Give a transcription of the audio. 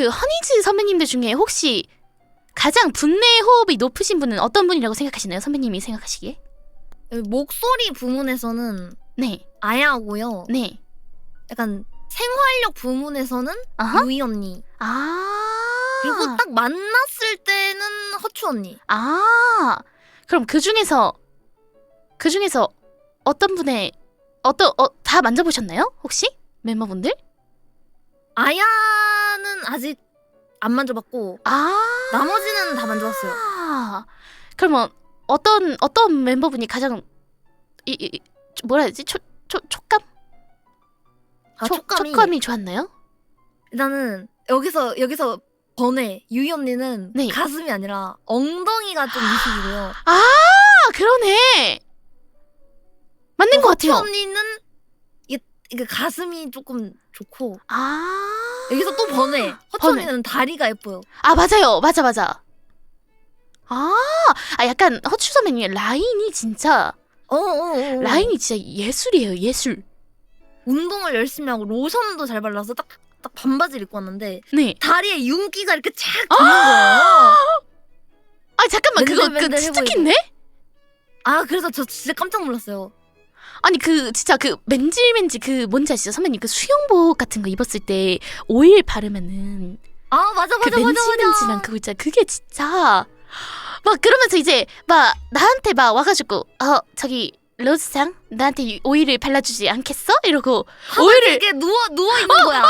그 허니즈 선배님들 중에 혹시 가장 분내 호흡이 높으신 분은 어떤 분이라고 생각하시나요? 선배님이 생각하시기에? 목소리 부문에서는 네, 아야고요. 네. 약간 생활력 부문에서는 아하. 유이 언니. 아. 그리고 딱 만났을 때는 허추 언니. 아. 그럼 그 중에서 그 중에서 어떤 분의 어떤 어, 다 만져보셨나요? 혹시 멤버분들? 아야는 아직 안 만져봤고 아. 나머지는 다 만져봤어요. 아. 그러면 어떤 어떤 멤버분이 가장 이, 이 이- 뭐라 해야 되지? 초, 초, 촉감? 아, 촉- 촉감이 촉감이 좋았나요? 일단은 여기서 여기서 번외 유이 언니는 네. 가슴이 아니라 엉덩이가 좀 미식이고요. 아 그러네. 맞는 것 같아요. 언니는 이게, 이게 가슴이 조금 좋고 아 여기서 또. 허추 번외. 언니는 다리가 예뻐요. 아 맞아요 맞아 맞아 아, 아 약간 허추 선배님 라인이 진짜 어, 어, 어. 라인이 진짜 예술이에요 예술 운동을 열심히 하고 로션도 잘 발라서 딱, 딱 반바지를 입고 왔는데 네 다리에 윤기가 이렇게 착 도는 거예요. 아 잠깐만 그거 그 맨들맨들 치트키인데? 아 그래서 저 진짜 깜짝 놀랐어요. 아니 그 진짜 그 맨질맨질 그 뭔지 아시죠 선배님 그 수영복 같은 거 입었을 때 오일 바르면은 아 맞아 그 맞아 맞아 맨질맨질한 맞아. 그거 있잖아 그게 진짜 막 그러면서 이제 막 나한테 막 와가지고 어 저기 로즈상 나한테 이 오일을 발라주지 않겠어? 이러고 오일을 이게 누워 누워 있는 거야.